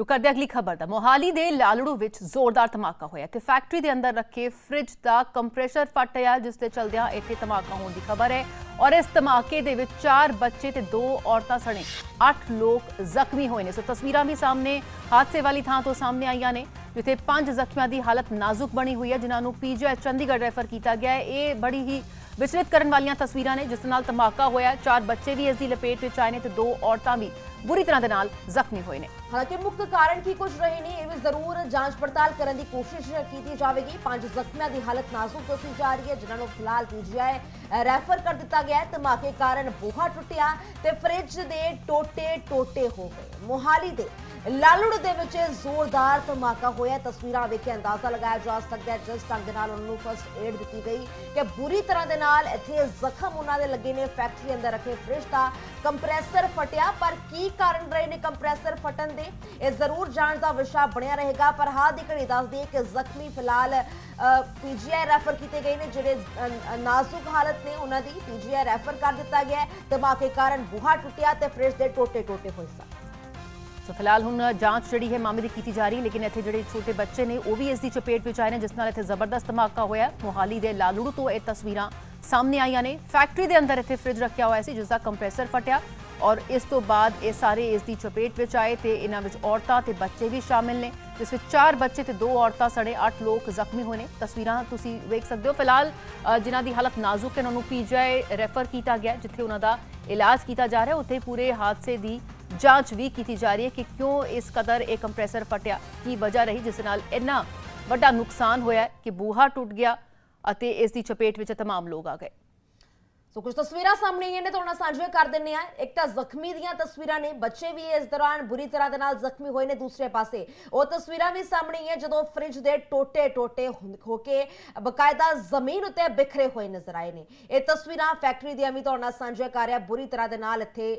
ਰੁਕ ਕਰਦੇ ਅਗਲੀ ਖਬਰ ਦਾ। ਮੋਹਾਲੀ ਦੇ ਲਾਲੜੂ ਵਿੱਚ ਜ਼ੋਰਦਾਰ ਧਮਾਕਾ ਹੋਇਆ ਤੇ ਫੈਕਟਰੀ ਦੇ ਅੰਦਰ ਰੱਖੇ ਫ੍ਰਿਜ ਦਾ ਕੰਪਰੈਸ਼ਰ ਫਟਿਆ ਜਿਸ ਦੇ ਚਲਦਿਆਂ ਇੱਥੇ ਧਮਾਕਾ ਹੋਣ ਦੀ ਖਬਰ ਹੈ। ਔਰ ਇਸ ਧਮਾਕੇ ਦੇ ਵਿੱਚ 4 ਬੱਚੇ ਤੇ 2 ਔਰਤਾਂ ਸਣੇ। 8 ਲੋਕ ਜ਼ਖਮੀ ਹੋਏ ਨੇ। ਸੋ ਤਸਵੀਰਾਂ ਵੀ ਸਾਹਮਣੇ, ਹਾਦਸੇ ਵਾਲੀ ਥਾਂ ਤੋਂ ਸਾਹਮਣੇ ਆਈਆਂ ਨੇ, ਜਿੱਥੇ ਪੰਜ ਜ਼ਖਮੀਆਂ ਦੀ ਹਾਲਤ ਨਾਜ਼ੁਕ ਬਣੀ ਹੋਈ ਹੈ, ਜਿਨ੍ਹਾਂ ਨੂੰ ਪੀਜੀਆਈ ਚੰਡੀਗੜ੍ਹ ਰੈਫਰ ਕੀਤਾ ਗਿਆ ਹੈ। ਇਹ ਬੜੀ ਹੀ ਵਿਚਲਿਤ ਕਰਨ ਵਾਲੀਆਂ ਤਸਵੀਰਾਂ ਨੇ, ਜਿਸ ਨਾਲ ਧਮਾਕਾ ਹੋਇਆ ਚਾਰ ਬੱਚੇ ਵੀ ਇਸ ਦੀ ਲਪੇਟ ਵਿੱਚ ਆਏ ਨੇ ਤੇ ਦੋ ਔਰਤਾਂ ਵੀ ਬੁਰੀ ਤਰ੍ਹਾਂ ਦੇ ਨਾਲ ਜ਼ਖਮੀ ਹੋਏ ਨੇ। ਹਾਲਾਂਕਿ ਮੁੱਖ ਕਾਰਨ ਕੀ ਕੁਝ ਰਹੇ ਨੇ, ਇਹ ਵੀ ਜ਼ਰੂਰ ਜਾਂਚ ਪੜਤਾਲ ਕਰਨ ਦੀ ਕੋਸ਼ਿਸ਼ ਕੀਤੀ ਜਾਵੇਗੀ। ਪੰਜ ਜ਼ਖਮੀਆਂ ਦੀ ਹਾਲਤ ਨਾਜ਼ੁਕ ਦੱਸੀ ਜਾ ਰਹੀ ਹੈ, ਜਿਨ੍ਹਾਂ ਨੂੰ ਫਿਲਹਾਲ ਪੀਜੀਆਈ ਰੈਫਰ ਕਰ ਦਿੱਤਾ ਗਿਆ ਹੈ। ਧਮਾਕੇ ਕਾਰਨ ਬੂਹਾ ਟੁੱਟਿਆ ਤੇ ਫ੍ਰਿਜ ਦੇ ਟੋਟੇ ਟੋਟੇ ਹੋ ਗਏ। ਮੋਹਾਲੀ ਦੇ ਲਾਲੂੜ ਦੇ ਵਿੱਚ ਜ਼ੋਰਦਾਰ ਧਮਾਕਾ ਹੋਇਆ। ਤਸਵੀਰਾਂ ਵੇਖ ਕੇ ਅੰਦਾਜ਼ਾ ਲਗਾਇਆ ਜਾ ਸਕਦਾ ਹੈ, ਜਿਸ ਢੰਗ ਦੇ ਨਾਲ ਉਹਨਾਂ ਨੂੰ ਫਸਟ ਏਡ ਦਿੱਤੀ ਗਈ ਕਿ ਬੁਰੀ ਤਰ੍ਹਾਂ ਦੇ ਨਾਲ ਇੱਥੇ ਜ਼ਖਮ ਉਹਨਾਂ ਦੇ ਲੱਗੇ ਨੇ ਫੈਕਟਰੀ ਅੰਦਰ ਰੱਖੇ ਫ੍ਰਿਜ ਦਾ ਕੰਪਰੈਸਰ ਫਟਿਆ। ਪਰ ਕੀ ਕਾਰਨ ਰਹੇ ਨੇ ਕੰਪਰੈਸਰ ਫਟਣ ਦੇ? ਇਹ ਜ਼ਰੂਰ ਜਾਣ ਦਾ ਵਿਸ਼ਾ ਬਣਿਆ ਰਹੇਗਾ। ਪਰ ਹਾਲ ਦੀ ਘੜੀ ਦੱਸਦੀ ਦਈਏ ਕਿ ਜ਼ਖਮੀ ਫਿਲਹਾਲ ਪੀਜੀਆਈ ਰੈਫਰ ਕੀਤੇ ਗਏ ਨੇ, ਜਿਹੜੇ ਨਾਜ਼ੁਕ ਹਾਲਤ ਨੇ, ਉਹਨਾਂ ਦੀ ਪੀਜੀਆਈ ਰੈਫਰ ਕਰ ਦਿੱਤਾ ਗਿਆ ਧਮਾਕੇ ਕਾਰਨ ਬੂਹਾ ਟੁੱਟਿਆ ਤੇ ਫ੍ਰਿਜ ਦੇ ਟੋਟੇ ਟੋਟੇ ਹੋਏ ਸਨ। ਸੋ ਫਿਲਹਾਲ ਹੁਣ ਜਾਂਚ ਜਿਹੜੀ ਹੈ ਮਾਮਲੇ ਦੀ ਕੀਤੀ ਜਾ ਰਹੀ ਹੈ ਲੇਕਿਨ ਇੱਥੇ ਜਿਹੜੇ ਛੋਟੇ ਬੱਚੇ ਨੇ ਉਹ ਵੀ ਇਸ ਦੀ ਚਪੇਟ ਵਿੱਚ ਆਏ ਨੇ ਜਿਸ ਨਾਲ ਇੱਥੇ ਜ਼ਬਰਦਸਤ ਧਮਾਕਾ ਹੋਇਆ ਮੋਹਾਲੀ ਦੇ ਲਾਲੜੂ ਤੋਂ ਇਹ ਤਸਵੀਰਾਂ ਸਾਹਮਣੇ ਆਈਆਂ ਨੇ। ਫੈਕਟਰੀ ਦੇ ਅੰਦਰ ਇੱਥੇ ਫ੍ਰਿਜ ਰੱਖਿਆ ਹੋਇਆ ਸੀ ਜਿਸ ਦਾ ਕੰਪਰੈਸਰ ਫਟਿਆ ਔਰ ਇਸ ਤੋਂ ਬਾਅਦ ਇਹ ਸਾਰੇ ਇਸ ਦੀ ਚਪੇਟ ਵਿੱਚ ਆਏ ਤੇ ਇਹਨਾਂ ਵਿੱਚ ਔਰਤਾਂ ਤੇ ਬੱਚੇ ਵੀ ਸ਼ਾਮਿਲ ਨੇ ਜਿਸ ਵਿੱਚ 4 ਬੱਚੇ ਤੇ 2 ਔਰਤਾਂ ਸੜੇ 8 ਲੋਕ ਜ਼ਖਮੀ ਹੋਏ ਨੇ। ਤਸਵੀਰਾਂ ਤੁਸੀਂ ਵੇਖ ਸਕਦੇ ਹੋ। ਫਿਲਹਾਲ ਅ, ਜਿਨ੍ਹਾਂ ਦੀ ਹਾਲਤ ਨਾਜ਼ੁਕ ਹੈ ਉਹਨਾਂ ਨੂੰ ਪੀਜੀਆਈ ਰੈਫਰ ਕੀਤਾ ਗਿਆ ਜਿੱਥੇ ਉਹਨਾਂ ਦਾ ਇਲਾਜ ਕੀਤਾ ਜਾ ਰਿਹਾ ਉੱਥੇ ਪੂਰੇ ਹਾਦਸੇ ਦੀ ਜਾਂਚ ਵੀ ਕੀਤੀ ਜਾ ਰਹੀ ਹੈ ਕਿ ਕਿਉਂ ਇਸ ਕਦਰ ਇਹ ਕੰਪਰੈਸਰ ਫਟਿਆ ਕੀ ਵਜ੍ਹਾ ਰਹੀ ਜਿਸ ਨਾਲ ਇੰਨਾ ਵੱਡਾ ਨੁਕਸਾਨ ਹੋਇਆ ਹੈ ਕਿ ਬੂਹਾ ਟੁੱਟ ਗਿਆ ਅਤੇ ਇਸ ਦੀ ਚਪੇਟ ਵਿੱਚ तमाम ਲੋਕ ਆ ਗਏ ਸੋ ਕੁਝ ਤਸਵੀਰਾਂ ਸਾਹਮਣੇ ਆਈਆਂ ਨੇ ਤੁਹਾਡੇ ਨਾਲ ਸਾਂਝੀਆਂ ਕਰ ਦਿੰਨੇ ਆ ਇੱਕ ਤਾਂ ਜ਼ਖਮੀ ਦੀਆਂ ਤਸਵੀਰਾਂ ਨੇ ਬੱਚੇ ਵੀ ਇਸ ਦੌਰਾਨ ਬੁਰੀ ਤਰ੍ਹਾਂ ਦੇ ਨਾਲ ਜ਼ਖਮੀ ਹੋਏ ਨੇ ਦੂਸਰੇ ਪਾਸੇ ਉਹ ਤਸਵੀਰਾਂ ਵੀ ਸਾਹਮਣੇ ਆਈਆਂ ਜਦੋਂ ਫ੍ਰਿਜ ਦੇ ਟੋਟੇ ਟੋਟੇ ਹੋ ਕੇ ਬਕਾਇਦਾ ਜ਼ਮੀਨ ਉੱਤੇ ਬਿਖਰੇ ਹੋਏ ਨਜ਼ਰ ਆਏ ਨੇ ਇਹ ਤਸਵੀਰਾਂ ਫੈਕਟਰੀ ਦੀਆਂ ਵੀ ਤੁਹਾਡੇ ਨਾਲ ਸਾਂਝੀਆਂ ਕਰ ਰਿਹਾ ਬੁਰੀ ਤਰ੍ਹਾਂ ਦੇ ਨਾਲ ਇੱਥੇ